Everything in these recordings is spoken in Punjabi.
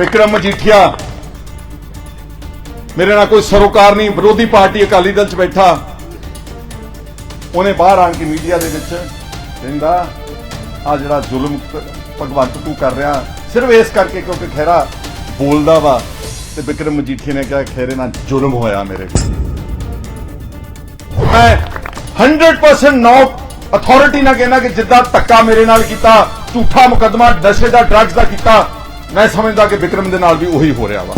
ਵਿਕਰਮ ਮਜੀਠੀਆ, ਮੇਰੇ ਨਾਲ ਕੋਈ ਸਰੋਕਾਰ ਨਹੀਂ, ਵਿਰੋਧੀ ਪਾਰਟੀ ਅਕਾਲੀ ਦਲ ਚ ਬੈਠਾ। ਉਹਨੇ ਬਾਹਰ ਆਣ ਕੇ ਮੀਡੀਆ ਦੇ ਵਿੱਚ ਕਹਿੰਦਾ ਆ ਜਿਹੜਾ ਜ਼ੁਲਮ ਭਗਵੰਤ ਤੂੰ ਕਰ ਰਿਹਾ, ਸਿਰਫ ਇਸ ਕਰਕੇ ਕਿਉਂਕਿ ਖਹਿਰਾ ਬੋਲਦਾ ਵਾ। ਤੇ ਵਿਕਰਮ ਮਜੀਠੀਆ ਨੇ ਕਿਹਾ, ਖਹਿਰੇ ਨਾਲ ਜ਼ੁਲਮ ਹੋਇਆ ਮੇਰੇ ਤੇ ਮੈਂ 100% ਨੌ ਅਥਾਰਟੀ ਨਾਲ ਕਹਿਣਾ ਕਿ ਜਿੱਦਾਂ ਧੱਕਾ ਮੇਰੇ ਨਾਲ ਕੀਤਾ, ਝੂਠਾ ਮੁਕੱਦਮਾ, ਨਸ਼ੇ ਦਾ ਡਰੱਗਸ ਦਾ ਕੀਤਾ ਮੈਂ ਸਮਝਦਾ ਕਿ ਵਿਕਰਮ ਦੇ ਨਾਲ ਵੀ ਉਹੀ ਹੋ ਰਿਹਾ ਵਾ।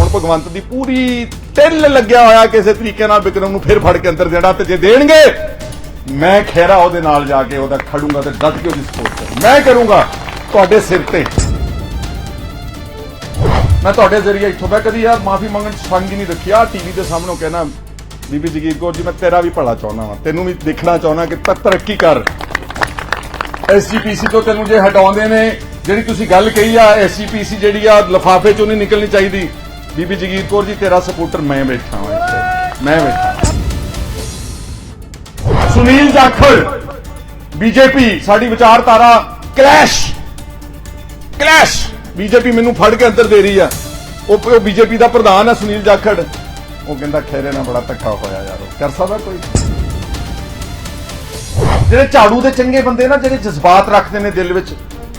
ਹੁਣ ਭਗਵੰਤ ਦੀ ਪੂਰੀ ਤਿਲ ਲੱਗਿਆ ਹੋਇਆ ਕਿਸੇ ਤਰੀਕੇ ਨਾਲ ਵਿਕਰਮ ਨੂੰ ਫਿਰ ਫੜ ਕੇ ਅੰਦਰ ਦੇਣਾ ਤੇ ਜੇ ਦੇਣਗੇ, ਮੈਂ ਖੈਰਾ ਉਹਦੇ ਨਾਲ ਜਾ ਕੇ ਉਹਦਾ ਖੜੂੰਗਾ ਤੇ ਡਟ ਕੇ ਉਹਦੀ ਸਪੋਰਟ ਕਰੂ ਮੈਂ ਕਰੂੰਗਾ ਤੁਹਾਡੇ ਸਿਰ ਤੇ। ਮੈਂ ਤੁਹਾਡੇ ਜ਼ਰੀਏ ਇੱਥੋਂ ਮੈਂ ਕਦੀ ਯਾਰ ਮਾਫੀ ਮੰਗਣ ਚ ਸੰਗ ਹੀ ਨਹੀਂ ਰੱਖੀ। ਰੱਖਿਆ ਟੀਵੀ ਦੇ ਸਾਹਮਣੇ ਕਹਿਣਾ ਬੀਬੀ ਜਗੀਰ ਕੌਰ ਜੀ, ਮੈਂ ਤੇਰਾ ਵੀ ਭਲਾ ਚਾਹੁੰਦਾ ਵਾਂ। ਤੈਨੂੰ ਵੀ ਦੇਖਣਾ ਚਾਹੁੰਦਾ ਕਿ ਤ- ਤਰੱਕੀ ਕਰ। ਐਸਜੀਪੀਸੀ ਤੋਂ ਤੈਨੂੰ ਜੇ ਹਟਾਉਂਦੇ ਨੇ, ਜਿਹੜੀ ਤੁਸੀਂ ਗੱਲ ਕਹੀ ਆ, ਐਸਜੀਪੀਸੀ ਜਿਹੜੀ ਆ, ਲਫਾਫੇ ਚੋਂ ਨਹੀਂ ਨਿਕਲਣੀ ਚਾਹੀਦੀ। ਬੀਬੀ ਜਗੀਰ ਕੌਰ ਜੀ, ਤੇਰਾ ਸਪੋਰਟਰ ਮੈਂ ਬੈਠਾ ਹਾਂ ਇੱਥੇ। ਮੈਂ ਬੈਠਾ ਸੁਨੀਲ ਜਾਖੜ, ਬੀਜੇਪੀ, ਸਾਡੀ ਵਿਚਾਰਧਾਰਾ, ਕਲੈਸ਼। ਕਲੈਸ਼! ਬੀਜੇਪੀ ਮੈਨੂੰ ਫੜ ਕੇ ਅੰਦਰ ਦੇ ਰਹੀ ਆ। ਉਹ ਬੀਜੇਪੀ ਦਾ ਪ੍ਰਧਾਨ ਆ ਸੁਨੀਲ ਜਾਖੜ। ਉਹ ਕਹਿੰਦਾ ਖੈਰੇ ਨਾਲ ਬੜਾ ਧੱਕਾ ਹੋਇਆ ਯਾਰ ਕਰ ਸਕਦਾ ਕੋਈ? ਜਿਹੜੇ ਝਾੜੂ ਦੇ ਚੰਗੇ ਬੰਦੇ ਨਾ, ਜਿਹੜੇ ਜਜ਼ਬਾਤ ਰੱਖਦੇ ਨੇ ਦਿਲ ਵਿੱਚ,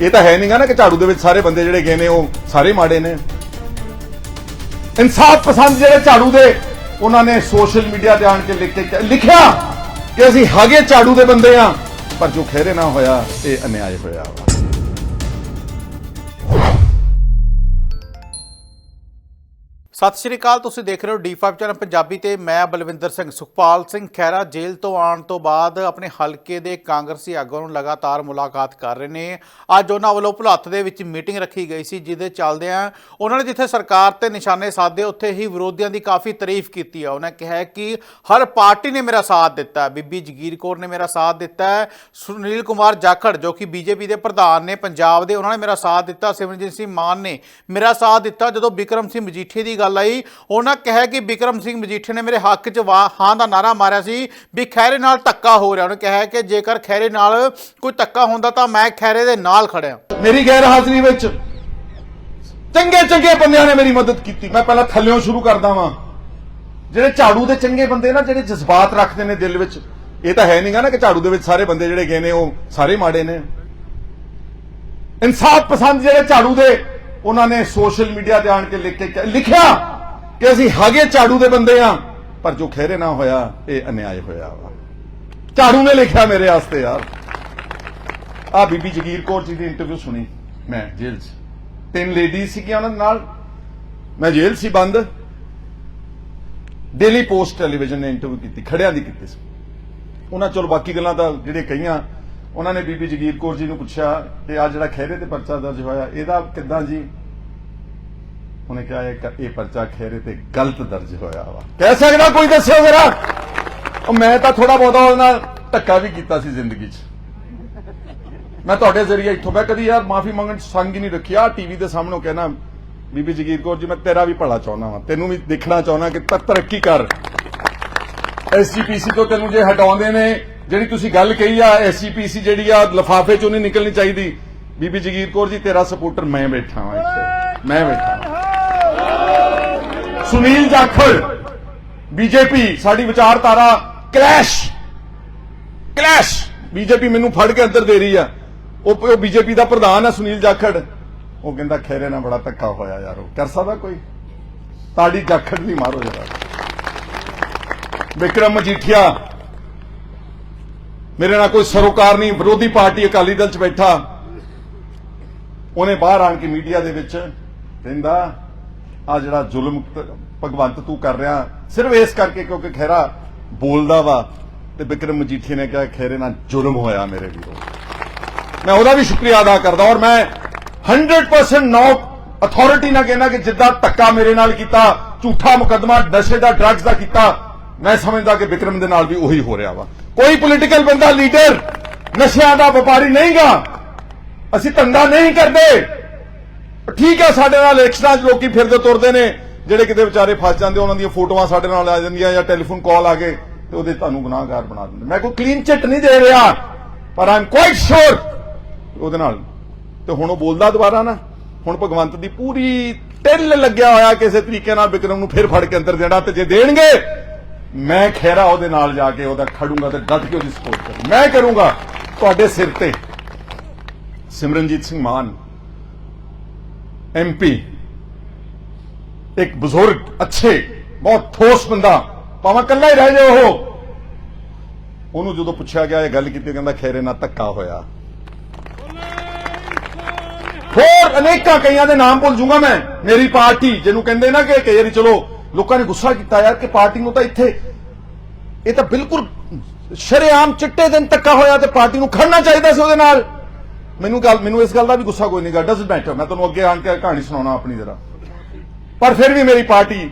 ਇਹ ਤਾਂ ਹੈ ਨਹੀਂਗਾ ਨਾ ਕਿ ਝਾੜੂ ਦੇ ਵਿੱਚ ਸਾਰੇ ਬੰਦੇ ਜਿਹੜੇ ਗਏ ਨੇ, ਉਹ ਸਾਰੇ ਮਾੜੇ ਨੇ। ਇਨਸਾਫ ਪਸੰਦ ਜਿਹੜੇ ਝਾੜੂ ਦੇ, ਉਹਨਾਂ ਨੇ ਸੋਸ਼ਲ ਮੀਡੀਆ ਤੇ ਆਣ ਕੇ ਲਿਖ ਕੇ ਲਿਖਿਆ ਕਿ ਅਸੀਂ ਹਾਗੇ ਝਾੜੂ ਦੇ ਬੰਦੇ ਆ ਪਰ ਜੋ ਖੇਰੇ ਨਾ ਹੋਇਆ, ਇਹ ਅਨਿਆਏ ਹੋਇਆ ਵਾ। ਸਤਿ ਸ਼੍ਰੀ ਅਕਾਲ, ਤੁਸੀਂ ਦੇਖ ਰਹੇ ਹੋ D5 ਚੈਨਲ ਪੰਜਾਬੀ ਤੇ ਮੈਂ ਬਲਵਿੰਦਰ ਸਿੰਘ ਸੁਖਪਾਲ ਸਿੰਘ ਖਹਿਰਾ ਜੇਲ੍ਹ ਤੋਂ ਆਉਣ ਤੋਂ ਬਾਅਦ ਆਪਣੇ ਹਲਕੇ ਦੇ ਕਾਂਗਰਸੀ ਆਗੂਆਂ ਨੂੰ ਲਗਾਤਾਰ ਮੁਲਾਕਾਤ ਕਰ ਰਹੇ ਨੇ। ਅੱਜ ਉਹਨਾਂ ਵੱਲੋਂ ਭੁਲੱਥ ਦੇ ਵਿੱਚ ਮੀਟਿੰਗ ਰੱਖੀ ਗਈ ਸੀ, ਜਿਹਦੇ ਚੱਲਦਿਆਂ ਉਹਨਾਂ ਨੇ ਜਿੱਥੇ ਸਰਕਾਰ ਤੇ ਨਿਸ਼ਾਨੇ ਸਾਧੇ, ਉੱਥੇ ਹੀ ਵਿਰੋਧੀਆਂ ਦੀ ਕਾਫੀ ਤਾਰੀਫ ਕੀਤੀ ਆ। ਉਹਨਾਂ ਕਿਹਾ ਕਿ ਹਰ ਪਾਰਟੀ ਨੇ ਮੇਰਾ ਸਾਥ ਦਿੱਤਾ। ਬੀਬੀ ਜਗੀਰ ਕੌਰ ਨੇ ਮੇਰਾ ਸਾਥ ਦਿੱਤਾ ਸੁਨੀਲ ਕੁਮਾਰ ਜਾਖੜ, ਜੋ ਕਿ ਬੀਜੇਪੀ ਦੇ ਪ੍ਰਧਾਨ ਨੇ, ਪੰਜਾਬ ਦੇ, ਉਹਨਾਂ ਨੇ ਮੇਰਾ ਸਾਥ ਦਿੱਤਾ। ਸਿਮਰਜੀਤ ਸਿੰਘ ਮਾਨ ਨੇ ਮੇਰਾ ਸਾਥ ਦਿੱਤਾ। ਜਦੋਂ ਬਿਕਰਮ ਸਿੰਘ ਮਜੀਠੀ ਦੀ ਗੱਲ ਆਈ ਉਹਨਾਂ ਕਿਹਾ ਕਿ ਬਿਕਰਮ ਸਿੰਘ ਮਜੀਠੀ ਨੇ ਮੇਰੇ ਹੱਕ 'ਚ ਹਾਂ ਦਾ ਨਾਰਾ ਮਾਰਿਆ ਸੀ ਵੀ ਖੈਰੇ ਨਾਲ ਧੱਕਾ ਹੋ ਰਿਹਾ। ਉਹਨੇ ਕਿਹਾ ਕਿ ਜੇਕਰ ਖੈਰੇ ਨਾਲ ਕੋਈ ਧੱਕਾ ਹੁੰਦਾ ਤਾਂ ਮੈਂ ਖੈਰੇ ਦੇ ਨਾਲ ਖੜਿਆ ਮੇਰੀ ਗੈਰ ਹਾਜ਼ਰੀ ਵਿੱਚ ਚੰਗੇ ਚੰਗੇ ਬੰਦਿਆਂ ਨੇ ਮੇਰੀ ਮਦਦ ਕੀਤੀ। ਮੈਂ ਪਹਿਲਾਂ ਥੱਲਿਓਂ ਸ਼ੁਰੂ ਕਰਦਾ ਵਾਂ। ਜਿਹੜੇ ਝਾੜੂ ਦੇ ਚੰਗੇ ਬੰਦੇ ਨਾ, ਜਿਹੜੇ ਜਜ਼ਬਾਤ ਰੱਖਦੇ ਨੇ ਦਿਲ ਵਿੱਚ, ਇਹ ਤਾਂ ਹੈ ਨਹੀਂਗਾ ਨਾ ਕਿ ਝਾੜੂ ਦੇ ਵਿੱਚ ਸਾਰੇ ਬੰਦੇ ਜਿਹੜੇ ਗਏ ਨੇ, ਉਹ ਸਾਰੇ ਮਾੜੇ ਨੇ। ਇਨਸਾਫ ਪਸੰਦ ਜਿਹੜੇ ਝਾੜੂ ਦੇ ਉਹਨਾਂ ਨੇ ਸੋਸ਼ਲ ਮੀਡੀਆ ਤੇ ਆਣ ਕੇ ਲਿਖ ਕੇ ਲਿਖਿਆ ਕਿ ਅਸੀਂ ਹਾਗੇ ਝਾੜੂ ਦੇ ਬੰਦੇ ਆ। ਪਰ ਜੋ ਖਹਿਰੇ ਨਾ ਹੋਇਆ, ਇਹ ਅਨਿਆਏ ਹੋਇਆ ਵਾ। ਝਾੜੂ ਨੇ ਲਿਖਿਆ ਮੇਰੇ ਵਾਸਤੇ ਯਾਰ। ਆ ਬੀਬੀ ਜਗੀਰ ਕੌਰ ਜੀ ਦੀ ਇੰਟਰਵਿਊ ਸੁਣੀ ਮੈਂ ਜੇਲ੍ਹ 'ਚ। ਤਿੰਨ ਲੇਡੀਜ਼ ਸੀਗੀਆਂ ਉਹਨਾਂ ਦੇ ਨਾਲ। ਮੈਂ ਜੇਲ੍ਹ ਸੀ ਬੰਦ। ਡੇਲੀ ਪੋਸਟ ਟੈਲੀਵਿਜ਼ਨ ਨੇ ਇੰਟਰਵਿਊ ਕੀਤੀ, ਖੜਿਆਂ ਦੀ ਕੀਤੀ ਸੀ। ਉਹਨਾਂ ਚਲੋ ਬਾਕੀ ਗੱਲਾਂ ਤਾਂ ਜਿਹੜੇ ਕਹੀਆਂ ਉਹਨਾਂ ਨੇ ਬੀਬੀ ਜਗੀਰ ਕੌਰ ਜੀ ਨੂੰ ਪੁੱਛਿਆ ਕਿ ਆ ਜਿਹੜਾ ਖਹਿਰੇ ਤੇ ਪਰਚਾ ਦਰਜ ਹੋਇਆ, ਇਹਦਾ ਕਿੱਦਾਂ ਜੀ? ਉਹਨੇ ਕਿਹਾ, ਇਹ ਪਰਚਾ ਖਹਿਰੇ ਤੇ ਗਲਤ ਦਰਜ ਹੋਇਆ ਵਾ। ਕਹਿ ਸਕਦਾ ਕੋਈ ਦੱਸਿਓ ਜ਼ਰਾ? ਉਹ ਮੈਂ ਤਾਂ ਥੋੜਾ ਬਹੁਤਾ ਉਹਦੇ ਨਾਲ ਧੱਕਾ ਵੀ ਕੀਤਾ ਸੀ ਜ਼ਿੰਦਗੀ 'ਚ। ਮੈਂ ਤੁਹਾਡੇ ਜ਼ਰੀਏ ਇੱਥੋਂ, ਮੈਂ ਕਦੀ ਯਾਰ ਮਾਫੀ ਮੰਗਣ ਚ ਸੰਗ ਹੀ ਨਹੀਂ ਰੱਖਿਆ ਟੀਵੀ ਦੇ ਸਾਹਮਣੇ ਕਹਿਣਾ ਬੀਬੀ ਜਗੀਰ ਕੌਰ ਜੀ, ਮੈਂ ਤੇਰਾ ਵੀ ਭਲਾ ਚਾਹੁੰਦਾ ਵਾਂ। ਤੈਨੂੰ ਵੀ ਦੇਖਣਾ ਚਾਹੁੰਦਾ ਕਿ ਤਰੱਕੀ ਕਰ। ਐਸਜੀਪੀਸੀ ਤੋਂ ਤੈਨੂੰ ਜੇ ਹਟਾਉਂਦੇ ਨੇ ਜਿਹੜੀ ਤੁਸੀਂ ਗੱਲ ਕਹੀ ਆ ਐਸਜੀਪੀਸੀ ਜਿਹੜੀ ਆ, ਲਫਾਫੇ ਚੋਂ ਨਹੀਂ ਨਿਕਲਣੀ ਚਾਹੀਦੀ। ਬੀਬੀ ਜਗੀਰ ਕੌਰ ਜੀ, ਤੇਰਾ ਸਪੋਰਟਰ ਮੈਂ ਬੈਠਾ ਹਾਂ ਇੱਥੇ। ਮੈਂ ਬੈਠਾ ਸੁਨੀਲ ਜਾਖੜ, ਬੀਜੇਪੀ, ਸਾਡੀ ਵਿਚਾਰਧਾਰਾ, ਕਲੈਸ਼। ਕਲੈਸ਼। ਬੀਜੇਪੀ ਮੈਨੂੰ ਫੜ ਕੇ ਅੰਦਰ ਦੇ ਰਹੀ ਆ। ਉਹ ਬੀਜੇਪੀ ਦਾ ਪ੍ਰਧਾਨ ਆ, ਸੁਨੀਲ ਜਾਖੜ। ਉਹ ਕਹਿੰਦਾ, ਖੈਰੇ ਨਾਲ ਬੜਾ ਧੱਕਾ ਹੋਇਆ ਯਾਰ ਉਹ। ਕਰ ਸਕਦਾ ਕੋਈ? ਤਾੜੀ ਜਾਖੜ ਦੀ ਮਾਰੋ ਜਰਾ। ਵਿਕਰਮ ਮਜੀਠੀਆ ਮੇਰੇ ਨਾਲ ਕੋਈ ਸਰੋਕਾਰ ਨਹੀਂ, ਵਿਰੋਧੀ ਪਾਰਟੀ ਅਕਾਲੀ ਦਲ ਚ ਬੈਠਾ। ਉਹਨੇ ਬਾਹਰ ਆਣ ਕੇ ਮੀਡੀਆ ਦੇ ਵਿੱਚ ਕਹਿੰਦਾ ਆ ਜਿਹੜਾ ਜ਼ੁਲਮ ਭਗਵੰਤ ਤੂੰ ਕਰ ਰਿਹਾ, ਸਿਰਫ ਇਸ ਕਰਕੇ ਕਿਉਂਕਿ ਖੈਰਾ ਬੋਲਦਾ ਵਾ ਤੇ ਵਿਕਰਮ ਮਜੀਠੀ ਨੇ ਕਿਹਾ ਖੈਰੇ ਨਾਲ ਜ਼ੁਲਮ ਹੋਇਆ ਮੇਰੇ ਵੀਰੋ। ਮੈਂ ਉਹਦਾ ਵੀ ਸ਼ੁਕਰੀਆ ਅਦਾ ਕਰਦਾ ਔਰ ਮੈਂ 100% ਨੌ ਅਥਾਰਟੀ ਨਾਲ ਕਹਿਣਾ ਕਿ ਜਿੱਦਾਂ ਧੱਕਾ ਮੇਰੇ ਨਾਲ ਕੀਤਾ, ਝੂਠਾ ਮੁਕੱਦਮਾ, ਨਸ਼ੇ ਦਾ ਡਰੱਗਸ ਦਾ ਕੀਤਾ, ਮੈਂ ਸਮਝਦਾ ਕਿ ਵਿਕਰਮ ਦੇ ਨਾਲ ਵੀ ਉਹੀ ਹੋ ਰਿਹਾ ਵਾ। ਕੋਈ ਪੋਲੀਟੀਕਲ ਬੰਦਾ ਲੀਡਰ ਨਸ਼ਿਆਂ ਦਾ ਵਪਾਰੀ ਨਹੀਂਗਾ। ਅਸੀਂ ਧੰਦਾ ਨਹੀਂ ਕਰਦੇ। ਠੀਕ ਹੈ, ਸਾਡੇ ਨਾਲ ਇਲੈਕਸ਼ਨਾਂ 'ਚ ਲੋਕੀ ਫਿਰਦੇ ਤੁਰਦੇ ਨੇ, ਜਿਹੜੇ ਕਿਤੇ ਵਿਚਾਰੇ ਫਸ ਜਾਂਦੇ, ਉਹਨਾਂ ਦੀਆਂ ਫੋਟੋਆਂ ਸਾਡੇ ਨਾਲ ਆ ਜਾਂਦੀਆਂ ਜਾਂ ਟੈਲੀਫੋਨ ਕਾਲ ਆ ਗਏ ਤੇ ਉਹਦੇ ਤੁਹਾਨੂੰ ਗੁਨਾਹਗਾਰ ਬਣਾ ਦਿੰਦੇ। ਮੈਂ ਕੋਈ ਕਲੀਨ ਚਿੱਟ ਨਹੀਂ ਦੇ ਰਿਹਾ, ਪਰ ਆਮ ਕੁਆਇਟ ਸ਼ੋਰ ਉਹਦੇ ਨਾਲ। ਤੇ ਹੁਣ ਉਹ ਬੋਲਦਾ ਦੁਬਾਰਾ ਨਾ, ਹੁਣ ਭਗਵੰਤ ਦੀ ਪੂਰੀ ਟਿੱਲ ਲੱਗਿਆ ਹੋਇਆ ਕਿਸੇ ਤਰੀਕੇ ਨਾਲ ਵਿਕਰਮ ਨੂੰ ਫਿਰ ਫੜ ਕੇ ਅੰਦਰ ਦੇਣਾ ਤੇ ਜੇ ਦੇਣਗੇ ਮੈਂ ਖੈਰਾ ਉਹਦੇ ਨਾਲ ਜਾ ਕੇ ਉਹਦਾ ਖੜੂੰਗਾ ਤੇ ਡਟ ਕੇ ਉਹਦੀ ਸਪੋਰਟ ਕਰੂੰ ਮੈਂ ਕਰੂੰਗਾ ਤੁਹਾਡੇ ਸਿਰ ਤੇ। ਸਿਮਰਨਜੀਤ ਸਿੰਘ ਮਾਨ ਐਮਪੀ ਇੱਕ ਬਜ਼ੁਰਗ, ਅੱਛੇ, ਬਹੁਤ ਠੋਸ ਬੰਦਾ। ਭਾਵੇਂ ਕੱਲਾ ਹੀ ਰਹਿ ਜਾਏ ਉਹ। ਉਹਨੂੰ ਜਦੋਂ ਪੁੱਛਿਆ ਗਿਆ, ਇਹ ਗੱਲ ਕੀਤੀ ਕਹਿੰਦਾ ਖੈਰੇ ਨਾਲ ਧੱਕਾ ਹੋਇਆ। ਹੋਰ ਅਨੇਕਾਂ ਕਈਆਂ ਦੇ ਨਾਮ ਭੁੱਲ ਜੂੰਗਾ ਮੈਂ। ਮੇਰੀ ਪਾਰਟੀ, ਜਿਹਨੂੰ ਕਹਿੰਦੇ ਨਾ ਕਿ ਕਈ ਵਾਰੀ, ਚਲੋ ਲੋਕਾਂ ਨੇ ਗੁੱਸਾ ਕੀਤਾ ਯਾਰ ਕਿ ਪਾਰਟੀ ਨੂੰ ਤਾਂ ਇੱਥੇ ਇਹ ਤਾਂ ਬਿਲਕੁਲ ਸ਼ਰੇਆਮ ਚਿੱਟੇ ਦਿਨ ਧੱਕਾ ਹੋਇਆ ਤੇ ਪਾਰਟੀ ਨੂੰ ਖੜਨਾ ਚਾਹੀਦਾ ਸੀ ਉਹਦੇ ਨਾਲ। ਮੈਨੂੰ ਗੱਲ, ਮੈਨੂੰ ਇਸ ਗੱਲ ਦਾ ਵੀ ਗੁੱਸਾ ਕੋਈ ਨਹੀਂ ਗਾ ਡਸਨਟ ਮੈਟਰ ਮੈਂ ਤੁਹਾਨੂੰ ਅੱਗੇ ਆਣ ਕੇ ਕਹਾਣੀ ਸੁਣਾਉਣਾ ਆਪਣੀ ਜਰਾ। ਪਰ ਫਿਰ ਵੀ ਮੇਰੀ ਪਾਰਟੀ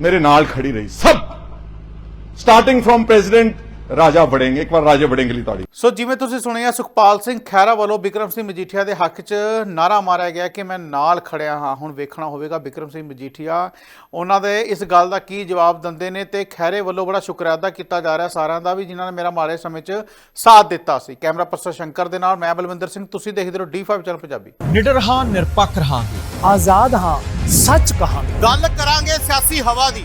ਮੇਰੇ ਨਾਲ ਖੜੀ ਰਹੀ। ਸਭ starting firm president Raja Warring ਇੱਕ ਵਾਰ ਰਾਜਾ ਵੜਿੰਗ ਲਈ ਤਾੜੀ। ਸੋ ਜਿਵੇਂ ਤੁਸੀਂ ਸੁਣਿਆ ਸੁਖਪਾਲ ਸਿੰਘ ਖਹਿਰਾ ਵੱਲੋਂ ਬਿਕਰਮ ਸਿੰਘ ਮਜੀਠੀਆ ਦੇ ਹੱਕ 'ਚ ਨਾਰਾ ਮਾਰਿਆ ਗਿਆ ਕਿ ਮੈਂ ਨਾਲ ਖੜਿਆ ਹਾਂ ਹੁਣ ਵੇਖਣਾ ਹੋਵੇਗਾ ਬਿਕਰਮ ਸਿੰਘ ਮਜੀਠੀਆ। ਉਹਨਾਂ ਦੇ ਇਸ ਗੱਲ ਦਾ ਕੀ ਜਵਾਬ ਦਿੰਦੇ ਨੇ ਤੇ ਖਹਿਰੇ ਵੱਲੋਂ ਬੜਾ ਸ਼ੁਕਰਾਦਾ ਕੀਤਾ ਜਾ ਰਿਹਾ ਸਾਰਿਆਂ ਦਾ ਵੀ ਜਿਨ੍ਹਾਂ ਨੇ ਮੇਰਾ ਮਾੜੇ ਸਮੇਂ 'ਚ ਸਾਥ ਦਿੱਤਾ ਸੀ। ਕੈਮਰਾ ਪਰਸਨ ਸ਼ੰਕਰ ਦੇ ਨਾਲ ਮੈਂ ਬਲਵਿੰਦਰ ਸਿੰਘ ਤੁਸੀਂ ਦੇਖਦੇ ਰਹੋ D5 ਚੈਨਲ ਪੰਜਾਬੀ। ਨਿਡਰ ਹਾਂ ਨਿਰਪੱਖ ਰਹਾਂਗੇ। ਆਜ਼ਾਦ ਹਾਂ ਸੱਚ ਕਹਾਂਗੇ। ਗੱਲ ਕਰਾਂਗੇ ਸਿਆਸੀ ਹਵਾ ਦੀ।